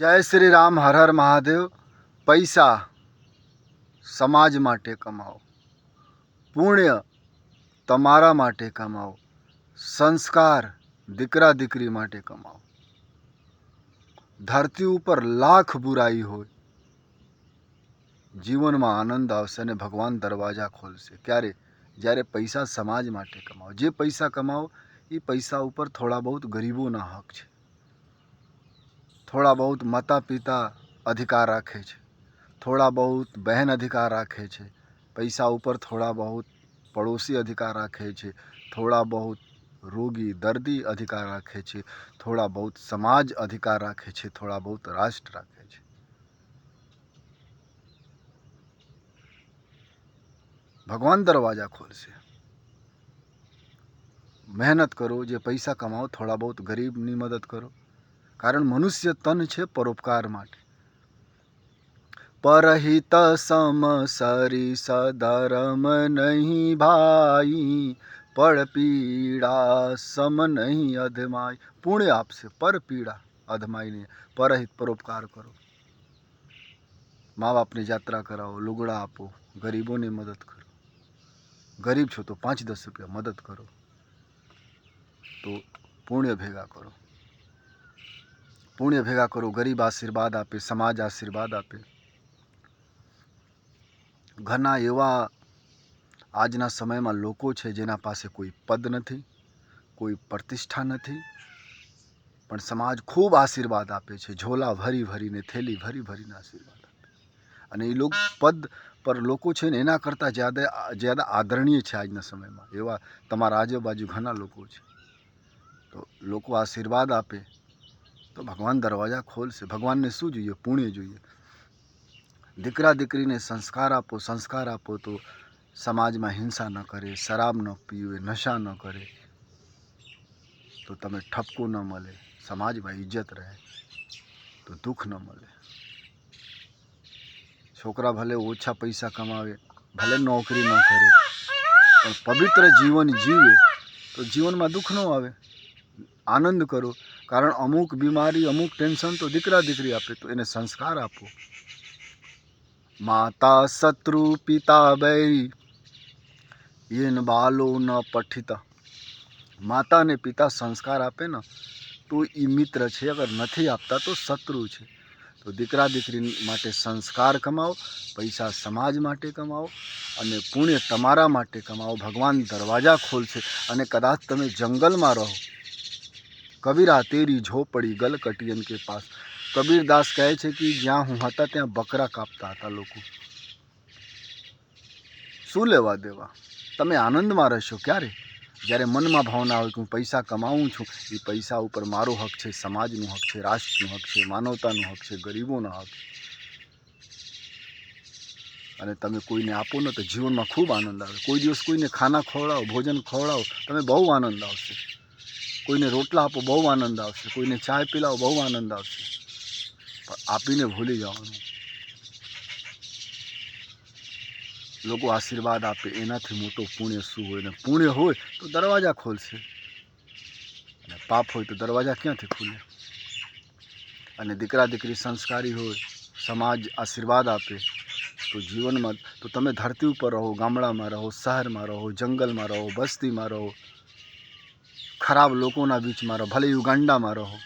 જય શ્રી રામ, હર હર મહાદેવ. પૈસા સમાજ માટે કમાઓ પુણ્ય તમારા માટે કમાઓ સંસ્કાર દીકરા દીકરી માટે કમાઓ ધરતી ઉપર લાખ બુરાઈ હોય, જીવનમાં આનંદ આવશે અને ભગવાન દરવાજા ખોલશે. ક્યારે? જ્યારે પૈસા સમાજ માટે કમાઓ જે પૈસા કમાઓ એ પૈસા ઉપર થોડા બહુ ગરીબોના હક છે. થોડા બહુ માતા પિતા અધિકાર રાખે છે. થોડા બહુત બહેન અધિકાર રાખે છે. પૈસા ઉપર થોડા બહુત પડોશી અધિકાર રાખે છે. થોડા બહુત રોગી, દર્દી અધિકાર રાખે છે. થોડા બહુત સમાજ અધિકાર રાખે છે. થોડા બહુત રાષ્ટ્ર રાખે છે. ભગવાન દરવાજા ખોલશે. મહેનત કરો, જે પૈસા કમાઓ થોડા બહુત ગરીબની મદદ કરો. કારણ મનુષ્ય તન છે પરોપકાર માટે. પરહિત સમ સરી સદરમ નહીં ભાઈ, પળ પીડા સમ નહીં અધમાય. પુણ્ય આપશે, પર પીડા અધમાઈને પરહિત પરોપકાર કરો. મા બાપની યાત્રા કરાવો, લુગડા આપો, ગરીબોની મદદ કરો. ગરીબ છો તો પાંચ દસ રૂપિયા મદદ કરો. તો પુણ્ય ભેગા કરો. પુણ્ય ભેગા કરો, ગરીબ આશીર્વાદ આપે, સમાજ આશીર્વાદ આપે. ઘણા એવા આજના સમયમાં લોકો છે જેના પાસે કોઈ પદ નથી, કોઈ પ્રતિષ્ઠા નથી, પણ સમાજ ખૂબ આશીર્વાદ આપે છે. ઝોલા ભરી ભરીને, થેલી ભરી ભરીને આશીર્વાદ આપે. અને એ લોકો પદ પર લોકો છે ને એના કરતાં જ્યાદા જ્યાદા આદરણીય છે આજના સમયમાં. એવા તમારા આજુબાજુ ઘણા લોકો છે. તો લોકો આશીર્વાદ આપે. તો ભગવાન દરવાજા ખોલશે. ભગવાનને શું જોઈએ? પુણ્ય જોઈએ. દીકરા દીકરીને સંસ્કાર આપો સંસ્કાર આપો તો સમાજમાં હિંસા ન કરે, શરાબ ન પીવે, નશા ન કરે. તો તમે ઠપકો ન મળે, સમાજમાં ઇજ્જત રહે, તો દુઃખ ન મળે. છોકરા ભલે ઓછા પૈસા કમાવે, ભલે નોકરી ન કરે, પણ પવિત્ર જીવન જીવે તો જીવનમાં દુઃખ ન આવે. આનંદ કરો. કારણ અમુક બીમારી, અમુક ટેન્શન તો દીકરા દીકરી આપે, તો એને સંસ્કાર આપો. માતા શત્રુ, પિતા બૈરી એન બાલો ન પઠિતા. માતા અને પિતા સંસ્કાર આપે ને, તો એ મિત્ર છે. અગર નથી આપતા તો શત્રુ છે. તો દીકરા દીકરી માટે સંસ્કાર કમાવો, પૈસા સમાજ માટે કમાવો અને પુણ્ય તમારા માટે કમાવો. ભગવાન દરવાજા ખોલશે અને કદાચ તમે જંગલમાં રહો. કબીરા, તેરી ઝોપડી ગલકટિયન કે પાસ. કબીરદાસ કહે છે કે જ્યાં હું હતા ત્યાં બકરા કાપતા હતા લોકો. શું લેવા દેવા? તમે આનંદમાં રહેશો ક્યારે? જ્યારે મનમાં ભાવના હોય કે હું પૈસા કમાવું છું, એ પૈસા ઉપર મારો હક છે, સમાજનું હક છે, રાષ્ટ્રનો હક છે, માનવતાનું હક છે, ગરીબોનો હક અને તમે કોઈને આપો ને તો જીવનમાં ખૂબ આનંદ આવે. કોઈ દિવસ કોઈને ખાના ખવડાવો, ભોજન ખવડાવો, તમે બહુ આનંદ આવશે. કોઈને રોટલા આપો બહુ આનંદ આવશે, કોઈને ચાય પીલાવો બહુ આનંદ આવશે. પણ આપીને ભૂલી જવાનું. લોકો આશીર્વાદ આપે, એનાથી મોટો પુણ્ય શું હોય ને? પુણ્ય હોય તો દરવાજા ખોલશે. અને પાપ હોય તો દરવાજા ક્યાંથી ખુલે? અને દીકરા દીકરી સંસ્કારી હોય, સમાજ આશીર્વાદ આપે, તો જીવનમાં, તો તમે ધરતી ઉપર રહો, ગામડામાં રહો, શહેરમાં રહો, જંગલમાં રહો બસ્તીમાં રહો ખરાબ લોકોના બીચમાં રહો ભલે યુગાંડામાં રહો.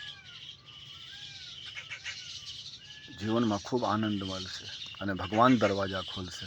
જીવનમાં ખૂબ આનંદ મળશે અને ભગવાન દરવાજા ખોલશે.